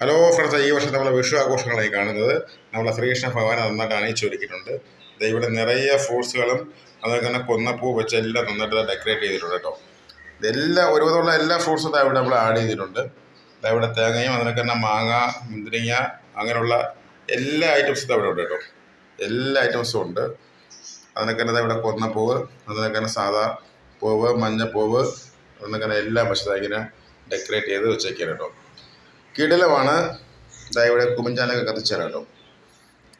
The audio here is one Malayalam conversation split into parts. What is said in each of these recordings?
ഹലോ ഫ്രണ്ട്സ് ഈ വർഷം നമ്മൾ വിഷു ആഘോഷങ്ങളായി കാണുന്നത് നമ്മളെ ശ്രീകൃഷ്ണ ഭഗവാൻ നന്നായിട്ട് അണിയിച്ചു ഒരുക്കിയിട്ടുണ്ട്. ഇവിടെ നിറയെ ഫ്രൂട്ട്സുകളും അതുപോലെ തന്നെ കൊന്നപ്പൂ വെച്ച് എല്ലാം നന്നായിട്ട് ഡെക്കറേറ്റ് ചെയ്തിട്ടുണ്ട് കേട്ടോ. ഇതെല്ലാം ഒരുവിധമുള്ള എല്ലാ ഫ്രൂട്ട്സും ഇവിടെ നമ്മൾ ആഡ് ചെയ്തിട്ടുണ്ട്. ഇവിടെ തേങ്ങയും അതിനൊക്കെ തന്നെ മാങ്ങ മുന്തിരിങ്ങ അങ്ങനെയുള്ള എല്ലാ ഐറ്റംസും ഇവിടെ ഉണ്ട് കേട്ടോ. എല്ലാ ഐറ്റംസും ഉണ്ട്. അതിനൊക്കെ തന്നെ ഇവിടെ കൊന്നപ്പൂവ് അതിനൊക്കെ തന്നെ സാധാ പൂവ് മഞ്ഞപ്പൂവ് അതിനൊക്കെ തന്നെ എല്ലാം പക്ഷേ ഇങ്ങനെ ഡെക്കറേറ്റ് ചെയ്ത് വെച്ചേക്കാണ് കേട്ടോ. കിടിലമാണ്. ഇതാ ഇവിടെ കുമിഞ്ചാനൊക്കെ കത്തിച്ചേരാം കേട്ടോ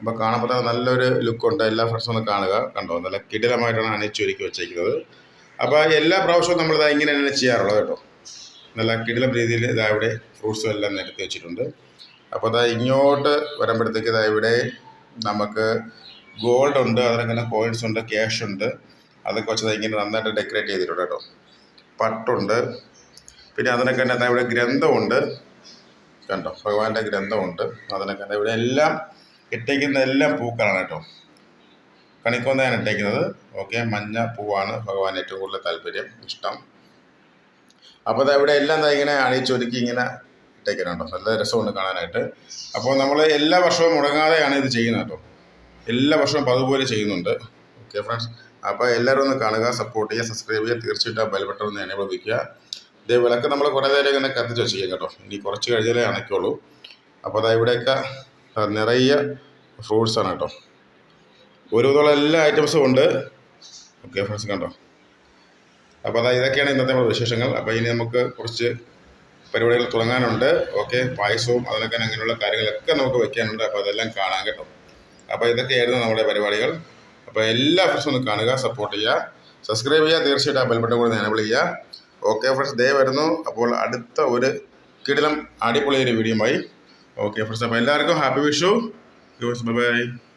അപ്പോൾ കാണുമ്പോൾ തന്നെ നല്ലൊരു ലുക്കുണ്ട് എല്ലാ ഫ്രണ്ട്സും ഒന്ന് കാണുക. കണ്ടോ? നല്ല കിടിലമായിട്ടാണ് അണിച്ചൊരുക്കി വെച്ചേക്കുന്നത്. അപ്പോൾ എല്ലാ പ്രാവശ്യവും നമ്മൾ ഇതാ ഇങ്ങനെ തന്നെ ചെയ്യാറുള്ളത് കേട്ടോ. നല്ല കിടിലം രീതിയിൽ ഇതാ ഇവിടെ ഫ്രൂട്ട്സും എല്ലാം നിരത്തി വെച്ചിട്ടുണ്ട്. അപ്പോൾ ഇതാ ഇങ്ങോട്ട് വരുമ്പോഴത്തേക്ക് ഇതാ ഇവിടെ നമുക്ക് ഗോൾഡ് ഉണ്ട്. അതിനങ്ങനെ കോയിൻസ് ഉണ്ട് ക്യാഷ് ഉണ്ട്. അതൊക്കെ വെച്ചത് ഇങ്ങനെ നന്നായിട്ട് ഡെക്കറേറ്റ് ചെയ്തിട്ടുണ്ട് കേട്ടോ. പട്ടുണ്ട്. പിന്നെ അതിനൊക്കെ തന്നെ ഇവിടെ ഗ്രന്ഥമുണ്ട്. കണ്ടോ? ഭഗവാന്റെ ഗ്രന്ഥമുണ്ട്. അതിനൊക്കെ ഇവിടെ എല്ലാം ഇട്ടേക്കുന്ന എല്ലാം പൂക്കളാണ് കേട്ടോ. കണിക്കൊന്നയാണ് ഇട്ടേക്കുന്നത്. ഓക്കെ മഞ്ഞ പൂവാണ് ഭഗവാൻ ഏറ്റവും കൂടുതൽ താല്പര്യം ഇഷ്ടം. അപ്പോൾ അത് ഇവിടെ എല്ലാം ഇങ്ങനെ അണിയിച്ചൊരുക്കി ഇങ്ങനെ ഇട്ടേക്കുന്നുണ്ടോ നല്ല രസമുണ്ട് കാണാനായിട്ട്. അപ്പോൾ നമ്മൾ എല്ലാ വർഷവും മുടങ്ങാതെയാണ് ഇത് ചെയ്യുന്നത് കേട്ടോ. എല്ലാ വർഷവും പതുപോലെ ചെയ്യുന്നുണ്ട്. Okay friends. അപ്പോൾ എല്ലാവരും ഒന്ന് കാണുക സപ്പോർട്ട് ചെയ്യുക സബ്സ്ക്രൈബ് ചെയ്യുക. തീർച്ചയായിട്ടും ആ ബെൽ ബട്ടൺ ഒന്ന് എനേബിൾ വയ്ക്കുക ഇതേ വിളക്ക് നമ്മൾ കുറേ നേരം ഇങ്ങനെ കത്തിച്ച് വെച്ചിരിക്കും കേട്ടോ. ഇനി കുറച്ച് കഴിഞ്ഞാലേ അണയ്ക്കുള്ളൂ. അപ്പോൾ അതാ ഇവിടെയൊക്കെ നിറയെ ഫ്രൂട്ട്സാണ് കേട്ടോ. ഒരു വിധമുള്ള എല്ലാ ഐറ്റംസും ഉണ്ട്. ഓക്കെ ഫ്രണ്ട്സ് കണ്ടോ? അപ്പോൾ അതാ ഇതൊക്കെയാണ് ഇന്നത്തെ നമ്മുടെ വിശേഷങ്ങൾ. അപ്പോൾ ഇനി നമുക്ക് കുറച്ച് പരിപാടികൾ തുടങ്ങാനുണ്ട്. ഓക്കെ പായസവും അതിനൊക്കെ അങ്ങനെയുള്ള കാര്യങ്ങളൊക്കെ നമുക്ക് വെക്കാനുണ്ട്. അപ്പോൾ അതെല്ലാം കാണാൻ കേട്ടോ. അപ്പോൾ ഇതൊക്കെയായിരുന്നു നമ്മുടെ പരിപാടികൾ. അപ്പോൾ എല്ലാ ഫ്രണ്ട്സും ഒന്ന് കാണുക സപ്പോർട്ട് ചെയ്യുക. സബ്സ്ക്രൈബ് ചെയ്യുക തീർച്ചയായിട്ടും ആ ബെൽബട്ടൺ കൂടി എനേബിൾ ചെയ്യുക. ഓക്കെ ഫ്രണ്ട്സ് ദേ വരുന്നു. അപ്പോൾ അടുത്ത ഒരു കിടിലം അടിപൊളി ഒരു വീഡിയോയുമായി ഓക്കെ ഫ്രണ്ട്സ് അപ്പോൾ എല്ലാവർക്കും ഹാപ്പി വിഷു ബൈ